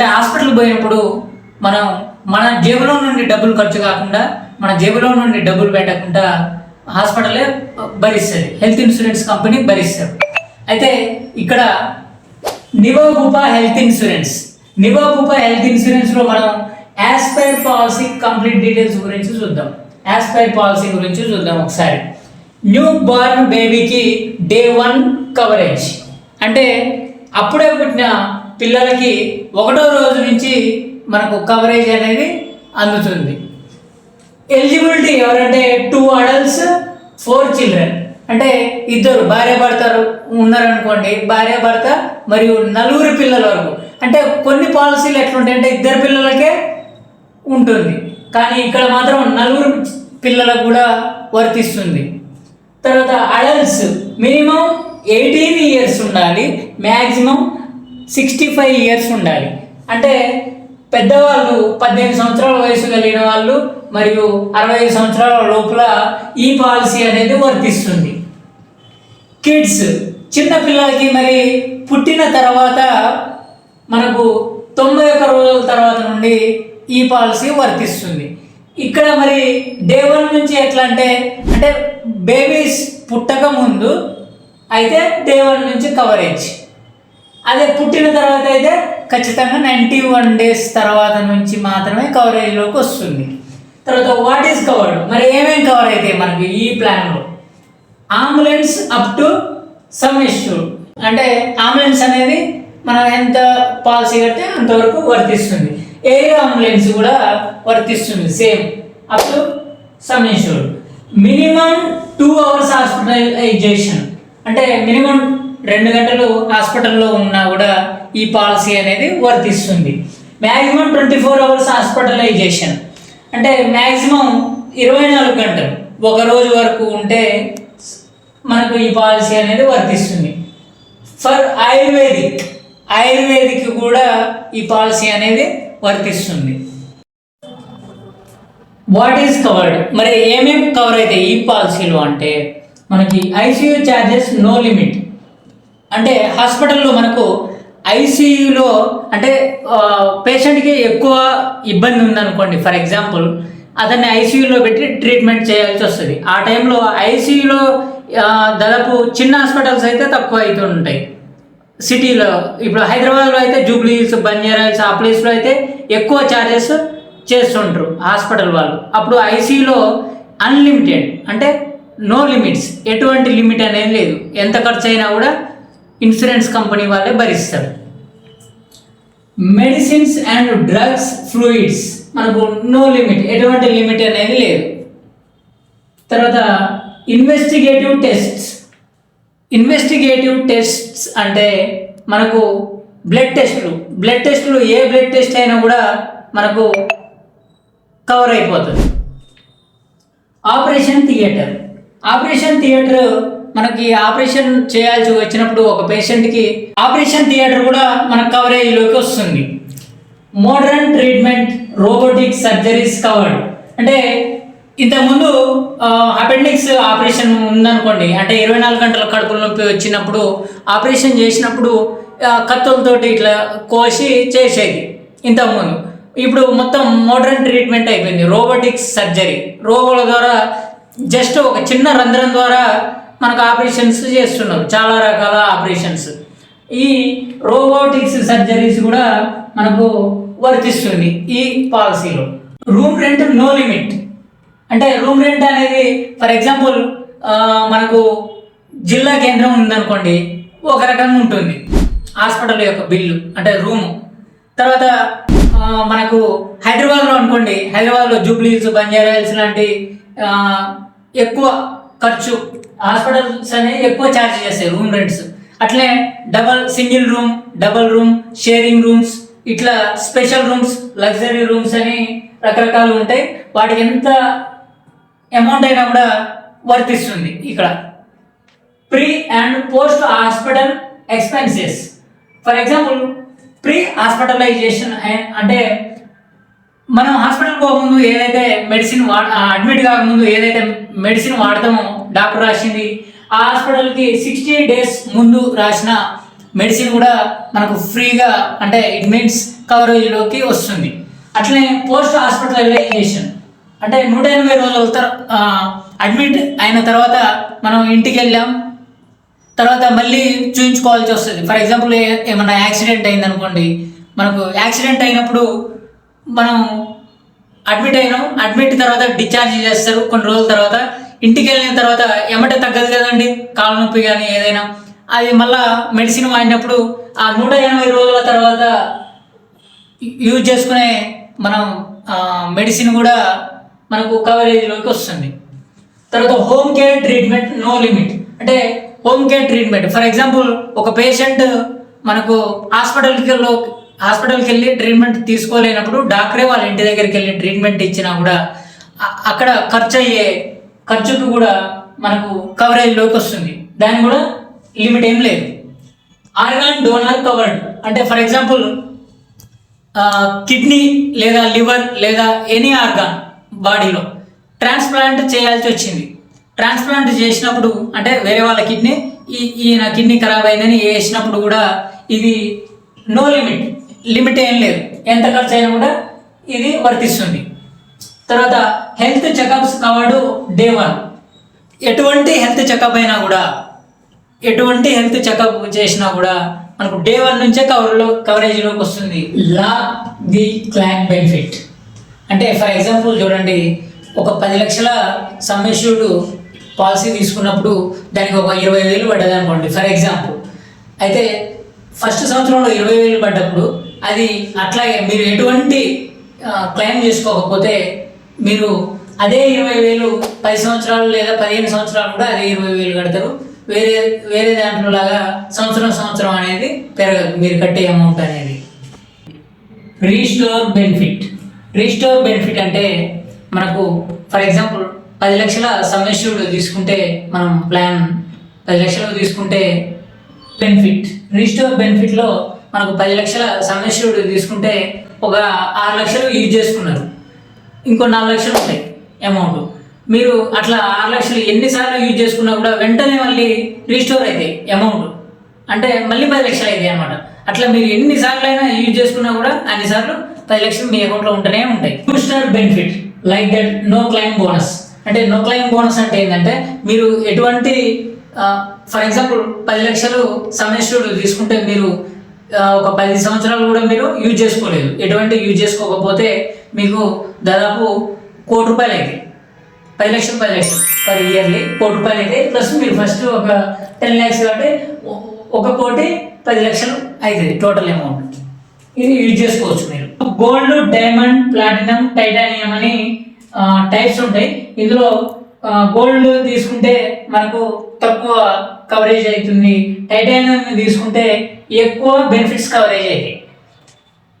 అంటే హాస్పిటల్ పోయినప్పుడు మనం మన జేబులో నుండి డబ్బులు ఖర్చు కాకుండా మన జేబులో నుండి డబ్బులు పెట్టకుండా హాస్పిటలే భరిస్తుంది హెల్త్ ఇన్సూరెన్స్ కంపెనీ భరిస్తారు. అయితే ఇక్కడ Niva Bupa health insurance. Niva Bupa health ఇన్సూరెన్స్లో మనం యాస్పైర్ పాలసీ కంప్లీట్ డీటెయిల్స్ గురించి చూద్దాం. యాస్పైర్ పాలసీ గురించి చూద్దాం ఒకసారి. న్యూ బార్న్ బేబీకి డే వన్ కవరేజ్. అంటే అప్పుడే పుట్టిన పిల్లలకి ఒకటో రోజు నుంచి మనకు కవరేజ్ అనేది అందుతుంది. ఎలిజిబిలిటీ ఎవరంటే టూ అడల్ట్స్ ఫోర్ చిల్డ్రన్ అంటే ఇద్దరు భార్య భర్త ఉన్నారనుకోండి భార్య భర్త మరియు నలుగురు పిల్లల వరకు. అంటే కొన్ని పాలసీలు ఎట్లుంటాయి అంటే ఇద్దరు పిల్లలకే ఉంటుంది. కానీ ఇక్కడ మాత్రం నలుగురు పిల్లలకు కూడా వర్తిస్తుంది. తర్వాత అడల్ట్స్ మినిమం ఎయిటీన్ ఇయర్స్ ఉండాలి మ్యాక్సిమం సిక్స్టీ ఫైవ్ ఇయర్స్ ఉండాలి. అంటే పెద్దవాళ్ళు పద్దెనిమిది సంవత్సరాల వయసు కలిగిన వాళ్ళు మరియు అరవై ఐదు సంవత్సరాల లోపల ఈ పాలసీ అనేది వర్తిస్తుంది. కిడ్స్ చిన్న పిల్లలకి మరి పుట్టిన తర్వాత మనకు తొంభై ఒక్క రోజుల తర్వాత నుండి ఈ పాలసీ వర్తిస్తుంది. ఇక్కడ మరి డే వన్ నుంచి ఎట్లా అంటే అంటే బేబీస్ పుట్టక ముందు అయితే డే వన్ నుంచి కవరేజ్. అదే పుట్టిన తర్వాత అయితే ఖచ్చితంగా నైంటీ వన్ డేస్ తర్వాత నుంచి మాత్రమే కవరేజ్లోకి వస్తుంది. తర్వాత వాట్ ఈస్ కవర్డ్ మరి ఏమేమి కవర్ అవుతాయి మనకి ఈ ప్లాన్లో అంబులెన్స్ అప్ టు సమ్ ఇష్యూ అంటే అంబులెన్స్ అనేది మనం ఎంత పాలసీ కడితే అంతవరకు వర్తిస్తుంది. ఎయిర్ అంబులెన్స్ కూడా వర్తిస్తుంది same up to sum insured minimum two hours hospitalization అంటే మినిమం రెండు గంటలు హాస్పిటల్లో ఉన్నా కూడా ఈ పాలసీ అనేది వర్తిస్తుంది. Maximum twenty four hours hospitalization. అంటే మ్యాక్సిమం ఇరవై నాలుగు గంటలు ఒక రోజు వరకు ఉంటే మనకు ఈ పాలసీ అనేది వర్తిస్తుంది. ఫర్ ఆయుర్వేదిక్ ఆయుర్వేదిక్ కూడా ఈ పాలసీ అనేది వర్తిస్తుంది. వాట్ ఈస్ కవర్డ్ మరి ఏమేమి కవర్ అవుతాయి ఈ పాలసీలో అంటే మనకి ఐసీయూ ఛార్జెస్ నో లిమిట్. అంటే హాస్పిటల్లో మనకు ఐసీయూలో అంటే పేషెంట్కి ఎక్కువ ఇబ్బంది ఉందనుకోండి ఫర్ ఎగ్జాంపుల్ అతన్ని ఐసీయూలో పెట్టి ట్రీట్మెంట్ చేయాల్సి వస్తుంది. ఆ టైంలో ఐసీయూలో దాదాపు చిన్న హాస్పిటల్స్ అయితే తక్కువ అవుతూ ఉంటాయి. సిటీలో ఇప్పుడు హైదరాబాద్లో అయితే జూబ్లీ హిల్స్ బంజారా హిల్స్ ఆ ప్లేస్లో అయితే ఎక్కువ ఛార్జెస్ చేస్తుంటారు హాస్పిటల్ వాళ్ళు. అప్పుడు ఐసీలో అన్లిమిటెడ్ అంటే నో లిమిట్స్ ఎటువంటి లిమిట్ అనేది లేదు. ఎంత ఖర్చు అయినా కూడా ఇన్సూరెన్స్ కంపెనీ వాళ్ళే భరిస్తారు. మెడిసిన్స్ అండ్ డ్రగ్స్ ఫ్లూయిడ్స్ మనకు నో లిమిట్ ఎటువంటి లిమిట్ అనేది లేదు. తర్వాత ఇన్వెస్టిగేటివ్ టెస్ట్స్. ఇన్వెస్టిగేటివ్ టెస్ట్స్ అంటే మనకు బ్లడ్ టెస్టులు. బ్లడ్ టెస్టులు ఏ బ్లడ్ టెస్ట్ అయినా కూడా మనకు కవర్ అయిపోతుంది. Operation theatre. ఆపరేషన్ థియేటర్ మనకి ఆపరేషన్ చేయాల్సి వచ్చినప్పుడు ఒక పేషెంట్కి ఆపరేషన్ థియేటర్ కూడా మన కవరేజ్లోకి వస్తుంది. Modern treatment robotic surgeries covered. అంటే ఇంతకుముందు అపెండిక్స్ ఆపరేషన్ ఉందనుకోండి అంటే ఇరవై నాలుగు గంటల కడుపుల నొప్పి వచ్చినప్పుడు ఆపరేషన్ చేసినప్పుడు కత్తులతోటి ఇట్లా కోసి చేసేది ఇంతకుముందు. ఇప్పుడు మొత్తం మోడర్న్ ట్రీట్మెంట్ అయిపోయింది రోబోటిక్స్ సర్జరీ. రోబోల ద్వారా జస్ట్ ఒక చిన్న రంధ్రం ద్వారా మనకు ఆపరేషన్స్ చేస్తున్నారు. చాలా రకాల ఆపరేషన్స్. ఈ రోబోటిక్స్ సర్జరీస్ కూడా మనకు వర్తిస్తుంది ఈ పాలసీలో. Room rent no limit. అంటే రూమ్ రెంట్ అనేది ఫర్ ఎగ్జాంపుల్ మనకు జిల్లా కేంద్రం ఉందనుకోండి ఒక రకంగా ఉంటుంది. హాస్పిటల్ యొక్క బిల్లు అంటే రూము. తర్వాత మనకు హైదరాబాద్లో అనుకోండి హైదరాబాద్లో జూబ్లీస్ బంజారా హిల్స్ లాంటి ఎక్కువ ఖర్చు హాస్పిటల్స్ అనేవి ఎక్కువ ఛార్జ్ చేస్తాయి రూమ్ రెంట్స్ అట్లే double single room double room sharing rooms ఇట్లా స్పెషల్ రూమ్స్ లగ్జరీ రూమ్స్ అని రకరకాలు ఉంటాయి. వాటికి ఎంత అమౌంట్ అయినా కూడా వర్తిస్తుంది ఇక్కడ. Pre and post hospital expenses for example pre hospitalization అంటే మనం హాస్పిటల్ పోకముందు ఏదైతే మెడిసిన్ వా అడ్మిట్ కాకముందు ఏదైతే మెడిసిన్ వాడతామో డాక్టర్ రాసింది. ఆ హాస్పిటల్కి సిక్స్టీ డేస్ ముందు రాసిన మెడిసిన్ కూడా మనకు ఫ్రీగా అంటే ఇట్ మీన్స్ కవరేజ్లోకి వస్తుంది. అట్లనే పోస్ట్ హాస్పిటల్ హాస్పిటలైజేషన్ అంటే నూట ఎనభై రోజుల అడ్మిట్ అయిన తర్వాత మనం ఇంటికి వెళ్ళాం తర్వాత మళ్ళీ చూయించుకోవాల్సి వస్తుంది. ఫర్ ఎగ్జాంపుల్ ఏమన్నా యాక్సిడెంట్ అయింది అనుకోండి మనకు యాక్సిడెంట్ అయినప్పుడు మనం అడ్మిట్ అయినాం. అడ్మిట్ తర్వాత డిశ్చార్జ్ చేస్తారు. కొన్ని రోజుల తర్వాత ఇంటికి వెళ్ళిన తర్వాత ఎమట తగ్గదు కదండి కాళ్ళ నొప్పి కానీ ఏదైనా. అది మళ్ళా మెడిసిన్ వాడినప్పుడు ఆ నూట ఎనభై రోజుల తర్వాత యూజ్ చేసుకునే మనం మెడిసిన్ కూడా మనకు కవరేజ్లోకి వస్తుంది. తర్వాత home care treatment no limit. అంటే home care treatment. For example ఒక పేషెంట్ మనకు హాస్పిటల్కి హాస్పిటల్కి వెళ్ళి ట్రీట్మెంట్ తీసుకోలేనప్పుడు డాక్టరే వాళ్ళ ఇంటి దగ్గరికి వెళ్ళి ట్రీట్మెంట్ ఇచ్చినా కూడా అక్కడ ఖర్చు అయ్యే ఖర్చుకు కూడా మనకు కవరేజ్లోకి వస్తుంది. దానికి కూడా లిమిట్ ఏం లేదు. ఆర్గాన్ డోనర్ కవర్డ్ అంటే ఫర్ ఎగ్జాంపుల్ కిడ్నీ లేదా లివర్ లేదా ఎనీ ఆర్గాన్ బాడీలో ట్రాన్స్ప్లాంట్ చేయాల్సి వచ్చింది. ట్రాన్స్ప్లాంట్ చేసినప్పుడు అంటే వేరే వాళ్ళ కిడ్నీ ఈ ఈయన కిడ్నీ ఖరాబ్ అయిందని వేసినప్పుడు కూడా ఇది నో లిమిట్ లిమిట్ ఏం లేదు. ఎంత ఖర్చు అయినా కూడా ఇది వర్తిస్తుంది. తర్వాత health checkups covered day one ఎటువంటి హెల్త్ చెకప్ అయినా కూడా ఎటువంటి హెల్త్ చెకప్ చేసినా కూడా మనకు డే వన్ నుంచే కవర్లో కవరేజ్లోకి వస్తుంది. లా ది క్లాన్ బెనిఫిట్ అంటే ఫర్ ఎగ్జాంపుల్ చూడండి ఒక పది లక్షల సమ్మెష్యూడ్ పాలసీ తీసుకున్నప్పుడు దానికి ఒక ఇరవై వేలు పడ్డది అనుకోండి ఫర్ ఎగ్జాంపుల్ అయితే ఫస్ట్ సంవత్సరంలో ఇరవై వేలు పడ్డప్పుడు అది అట్లాగే మీరు ఎటువంటి క్లెయిమ్ చేసుకోకపోతే మీరు అదే ఇరవై వేలు పది సంవత్సరాలు లేదా పదిహేను సంవత్సరాలు కూడా అదే ఇరవై వేలు కడతారు. వేరే వేరే దాంట్లో లాగా సంవత్సరం సంవత్సరం అనేది పెరగదు. మీరు కట్టే అమౌంట్ అనేది. రీస్టోర్ బెనిఫిట్ రీస్టోర్ బెనిఫిట్ అంటే మనకు ఫర్ ఎగ్జాంపుల్ పది లక్షల సమస్యలు తీసుకుంటే మనం ప్లాన్ పది లక్షలు తీసుకుంటే బెనిఫిట్ రీస్టోర్ బెనిఫిట్లో మనకు పది లక్షల సమస్యలు తీసుకుంటే ఒక ఆరు లక్షలు యూజ్ చేసుకున్నారు. ఇంకో నాలుగు లక్షలు ఉంటాయి అమౌంట్ మీరు అట్లా ఆరు లక్షలు ఎన్నిసార్లు యూజ్ చేసుకున్నా కూడా వెంటనే మళ్ళీ రీస్టోర్ అవుతాయి అమౌంట్ అంటే మళ్ళీ పది లక్షలు అవుతాయి అనమాట. అట్లా మీరు ఎన్నిసార్లు అయినా యూజ్ చేసుకున్నా కూడా అన్నిసార్లు పది లక్షలు మీ అకౌంట్లో ఉంటూనే ఉంటాయి. Booster benefit like that no claim bonus అంటే నో క్లైమ్ బోనస్ అంటే ఏంటంటే మీరు ఎటువంటి ఫర్ ఎగ్జాంపుల్ పది లక్షలు సమ్మెస్యూడ్ తీసుకుంటే మీరు ఒక పది సంవత్సరాలు కూడా మీరు యూజ్ చేసుకోలేదు. ఎటువంటి యూజ్ చేసుకోకపోతే మీకు దాదాపు కోటి రూపాయలు అవుతాయి పది లక్షలు పది లక్షలు. పర్ ఇయర్లీ కోటి రూపాయలు అయితే. ప్లస్ మీరు ఫస్ట్ ఒక టెన్ ల్యాక్స్ కాబట్టి ఒక కోటి పది లక్షలు అవుతుంది టోటల్ అమౌంట్ ఇది యూజ్ చేసుకోవచ్చు మీరు. గోల్డ్ డైమండ్ ప్లాటినం టైటానియం అని టైప్స్ ఉంటాయి. ఇందులో గోల్డ్ తీసుకుంటే మనకు తక్కువ కవరేజ్ అవుతుంది. టైటానియం తీసుకుంటే ఎక్కువ బెనిఫిట్స్ కవరేజ్ అవుతాయి.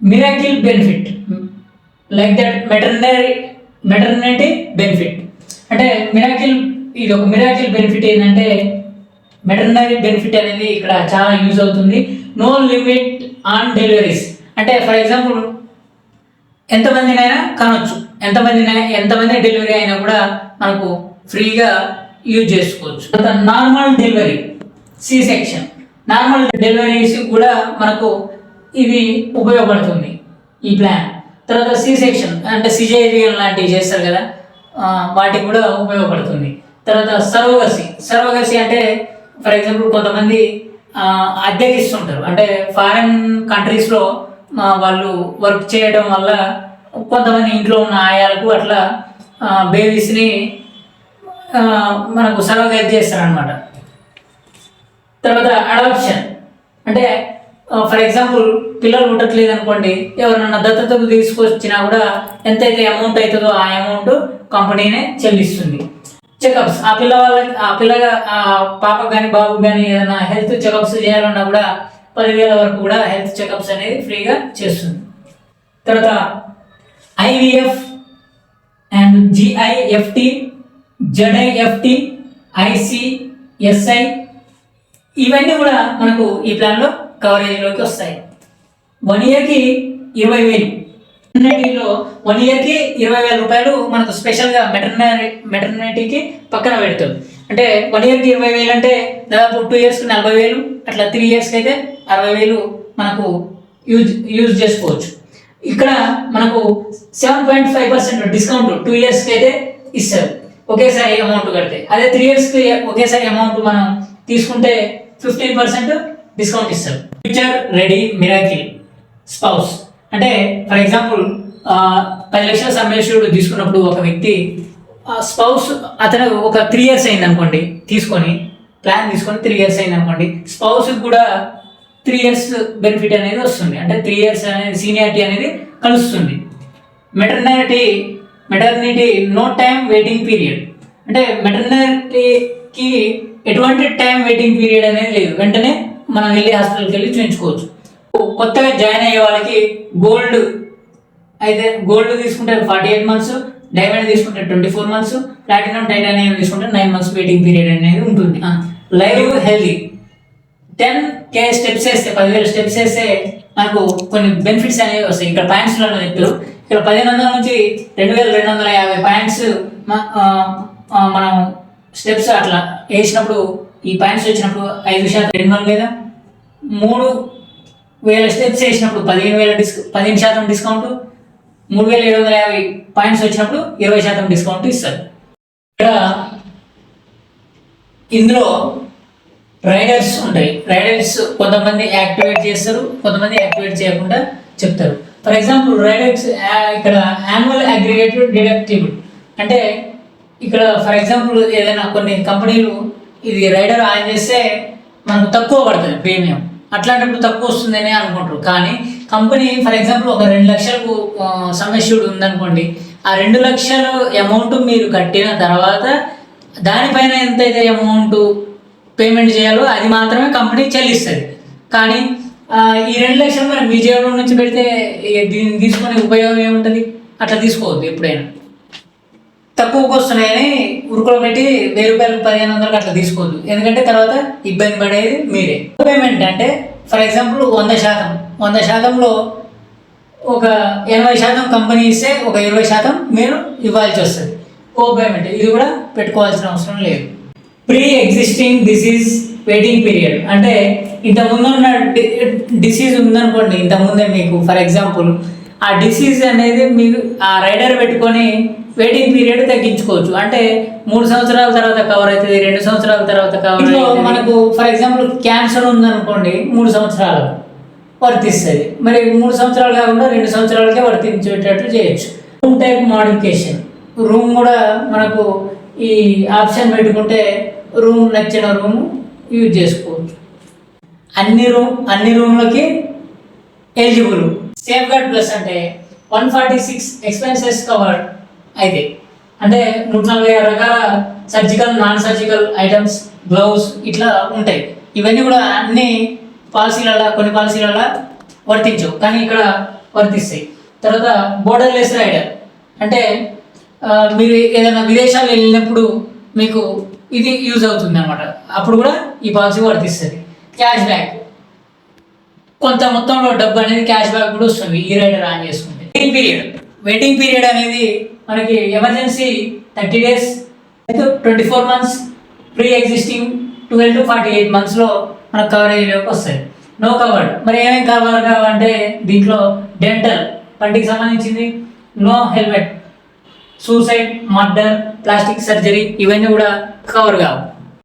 Miracle benefit like that maternity maternity benefit అంటే మిరాకిల్ ఇది ఒక మిరాకిల్ బెనిఫిట్ ఏంటంటే మెటర్నరీ బెనిఫిట్ అనేది ఇక్కడ చాలా యూజ్ అవుతుంది. నో లిమిట్ ఆన్ డెలివరీస్ అంటే ఫర్ ఎగ్జాంపుల్ ఎంతమందినైనా కనొచ్చు. ఎంతమందినైనా ఎంతమంది డెలివరీ అయినా కూడా మనకు ఫ్రీగా యూజ్ చేసుకోవచ్చు. Normal delivery C section. Normal deliveries కూడా మనకు ఇది ఉపయోగపడుతుంది ఈ ప్లాన్. తర్వాత సి సెక్షన్ అంటే సిజేరియన్ లాంటివి చేస్తారు కదా వాటికి కూడా ఉపయోగపడుతుంది. తర్వాత సర్వగసి సర్వగసి అంటే ఫర్ ఎగ్జాంపుల్ కొంతమంది ఆ, అంటే ఫారిన్ కంట్రీస్లో వాళ్ళు వర్క్ చేయడం వల్ల కొంతమంది ఇంట్లో ఉన్న ఆయాలకు అట్లా బేబీస్ని మనకు సర్వగైజ్ చేస్తారనమాట తర్వాత అడాప్షన్ అంటే ఫర్ ఎగ్జాంపుల్ పిల్లలు ఉండట్లేదు అనుకోండి ఎవరన్నా దత్తతకు తీసుకొచ్చినా కూడా ఎంతైతే అమౌంట్ అవుతుందో ఆ అమౌంట్ కంపెనీనే చెల్లిస్తుంది. చెకప్స్ ఆ పిల్లవాళ్ళ ఆ పిల్లగా ఆ కానీ బాబు కానీ ఏదైనా హెల్త్ చెకప్స్ చేయాలన్నా కూడా పదివేల వరకు కూడా హెల్త్ చెకప్స్ అనేది ఫ్రీగా చేస్తుంది. తర్వాత ఐవీఎఫ్ జిఐఎఫ్టి జడ్ఐఎఫ్టి ఐసిఎస్ఐ ఇవన్నీ కూడా మనకు ఈ ప్లాన్లో కవరేజ్లోకి వస్తాయి. వన్ ఇయర్కి ఇరవై వేలు. మెటర్నిటీలో వన్ ఇయర్కి ఇరవై వేల రూపాయలు మనకు స్పెషల్గా మెటర్నరీ మెటర్నిటీకి పక్కన పెడుతుంది అంటే వన్ ఇయర్కి ఇరవై వేలు అంటే దాదాపు టూ ఇయర్స్కి నలభై వేలు అట్లా త్రీ ఇయర్స్కి అయితే అరవై వేలు మనకు యూజ్ యూజ్ చేసుకోవచ్చు. ఇక్కడ మనకు seven point five percent discount two ఇయర్స్కి అయితే ఇస్తారు. ఒకేసారి అమౌంట్ కడితే. అదే త్రీ ఇయర్స్కి ఒకేసారి అమౌంట్ మనం తీసుకుంటే ఫిఫ్టీన్ పర్సెంట్ డిస్కౌంట్ ఇస్తారు. ఫ్యూచర్ రెడీ మిరాకిల్ స్పౌస్ అంటే ఫర్ ఎగ్జాంపుల్ పది లక్షల సంరక్షకుడు తీసుకున్నప్పుడు ఒక వ్యక్తి స్పౌస్ అతను ఒక త్రీ ఇయర్స్ అయింది అనుకోండి తీసుకొని ప్లాన్ తీసుకొని త్రీ ఇయర్స్ అయింది అనుకోండి స్పౌస్కి కూడా త్రీ ఇయర్స్ బెనిఫిట్ అనేది వస్తుంది. అంటే త్రీ ఇయర్స్ అనేది సీనియారిటీ అనేది కలుస్తుంది. Maternity maternity no time waiting period అంటే మెటర్నిటీకి ఎటువంటి టైం వెయిటింగ్ పీరియడ్ అనేది లేదు. వెంటనే మనం వెళ్ళి హాస్పిటల్కి వెళ్ళి చూపించుకోవచ్చు కొత్తగా జాయిన్ అయ్యే వాళ్ళకి గోల్డ్ అయితే గోల్డ్ తీసుకుంటే ఫార్టీ ఎయిట్ మంత్స్ డైమండ్ తీసుకుంటే twenty four months platinum titanium తీసుకుంటే నైన్ మంత్స్ వెయిటింగ్ పీరియడ్ అనేది ఉంటుంది. Live healthy ten K steps వేస్తే పదివేల స్టెప్స్ వేస్తే మనకు కొన్ని బెనిఫిట్స్ అనేవి వస్తాయి. ఇక్కడ పాయింట్స్లో చెప్పారు ఇక్కడ పదిహేను వందల నుంచి రెండు వేల రెండు వందల యాభై పాయింట్స్ మనం స్టెప్స్ అట్లా వేసినప్పుడు ఈ పాయింట్స్ వచ్చినప్పుడు ఐదు శాతం రెండు లేదా? మూడు వేల స్టెప్స్ వేసినప్పుడు పదిహేను వేల డిస్క పదిహేను శాతం డిస్కౌంట్ మూడు వేల ఏడు వందల యాభై పాయింట్స్ వచ్చినప్పుడు ఇరవై శాతం డిస్కౌంట్ ఇస్తారు. ఇక్కడ ఇందులో రైడర్స్ ఉంటాయి. రైడర్స్ కొంతమంది యాక్టివేట్ చేస్తారు కొంతమంది యాక్టివేట్ చేయకుండా చెప్తారు. ఫర్ ఎగ్జాంపుల్ రైడర్స్ ఇక్కడ యాన్యువల్ అగ్రిగేటెడ్ డిడక్టిబుల్ అంటే ఇక్కడ ఫర్ ఎగ్జాంపుల్ ఏదైనా కొన్ని కంపెనీలు ఇది రైడర్ ఆన్ చేస్తే మనకు తక్కువ పడుతుంది ప్రీమియం అట్లాంటప్పుడు తక్కువ వస్తుందని అనుకుంటారు. కానీ కంపెనీ ఫర్ ఎగ్జాంపుల్ ఒక రెండు లక్షలకు సమస్యుడు ఉందనుకోండి ఆ రెండు లక్షలు అమౌంట్ మీరు కట్టిన తర్వాత దానిపైన ఎంతైతే అమౌంట్ పేమెంట్ చేయాలో అది మాత్రమే కంపెనీ చెల్లిస్తుంది. కానీ ఈ రెండు లక్షలు మనం మీ జేబులో నుంచి పెడితే దీన్ని తీసుకునే ఉపయోగం ఏముంటుంది? అట్లా తీసుకోవద్దు ఎప్పుడైనా. తక్కువకు వస్తున్నాయని ఉరుకులు పెట్టి వెయ్యి రూపాయలు పదిహేను వందలకు అట్లా తీసుకోవద్దు. ఎందుకంటే తర్వాత ఇబ్బంది పడేది మీరే. పేమెంట్ అంటే ఫర్ ఎగ్జాంపుల్ వంద శాతం. వంద శాతంలో ఒక ఎనభై శాతం కంపెనీ ఇస్తే ఒక ఇరవై శాతం మీరు ఇవ్వాల్సి వస్తుంది. Co payment. ఇది కూడా పెట్టుకోవాల్సిన అవసరం లేదు. Pre existing disease waiting period అంటే ఇంత ముందున్న డిసీజ్ ఉందనుకోండి ఇంత ముందే మీకు ఫర్ ఎగ్జాంపుల్ ఆ డిసీజ్ అనేది మీరు ఆ రైడర్ పెట్టుకొని వెయిటింగ్ పీరియడ్ తగ్గించుకోవచ్చు. అంటే మూడు సంవత్సరాల తర్వాత కవర్ అవుతుంది రెండు సంవత్సరాల తర్వాత కవర్ అవుతుంది మనకు ఫర్ ఎగ్జాంపుల్ క్యాన్సర్ ఉందనుకోండి మూడు సంవత్సరాలు వర్తిస్తుంది. మరి మూడు సంవత్సరాలు కాకుండా రెండు సంవత్సరాలకే వర్తించేటట్టు చేయొచ్చు. రూమ్ టైప్ మోడిఫికేషన్ రూమ్ కూడా మనకు ఈ ఆప్షన్ పెట్టుకుంటే రూమ్ నచ్చిన రూమ్ యూజ్ చేసుకోవచ్చు. అన్ని రూమ్ అన్ని రూమ్లకి ఎలిజిబుల్ సేఫ్ గార్డ్ ప్లస్ అంటే one forty six expenses cover అయితే. అంటే నూట నలభై ఆరు రకాల surgical non surgical items gloves ఇట్లా ఉంటాయి. ఇవన్నీ కూడా అన్ని పాలసీలలో కొన్ని పాలసీలలో వర్తించవు. కానీ ఇక్కడ వర్తిస్తాయి. తర్వాత బోర్డర్లెస్ రైడర్ అంటే మీరు ఏదైనా విదేశాలు వెళ్ళినప్పుడు మీకు ఇది యూజ్ అవుతుంది అనమాట అప్పుడు కూడా ఈ పాలసీ వర్తిస్తుంది. క్యాష్ బ్యాక్ కొంత మొత్తంలో డబ్బు అనేది క్యాష్ బ్యాక్ కూడా వస్తుంది. ఈ రైడర్ ఆన్ చేసుకుంటే. వెయిటింగ్ పీరియడ్ వెయిటింగ్ పీరియడ్ అనేది మనకి emergency thirty days twenty four months pre existing twelve to forty eight మంత్స్లో మనకు కవరేజ్లోకి వస్తుంది. నో కవర్డ్ మరి ఏమేమి కవర్ కావాలంటే దీంట్లో డెంటల్ పంటికి సంబంధించింది. No helmet suicide murder plastic surgery ఇవన్నీ కూడా కవర్ కావు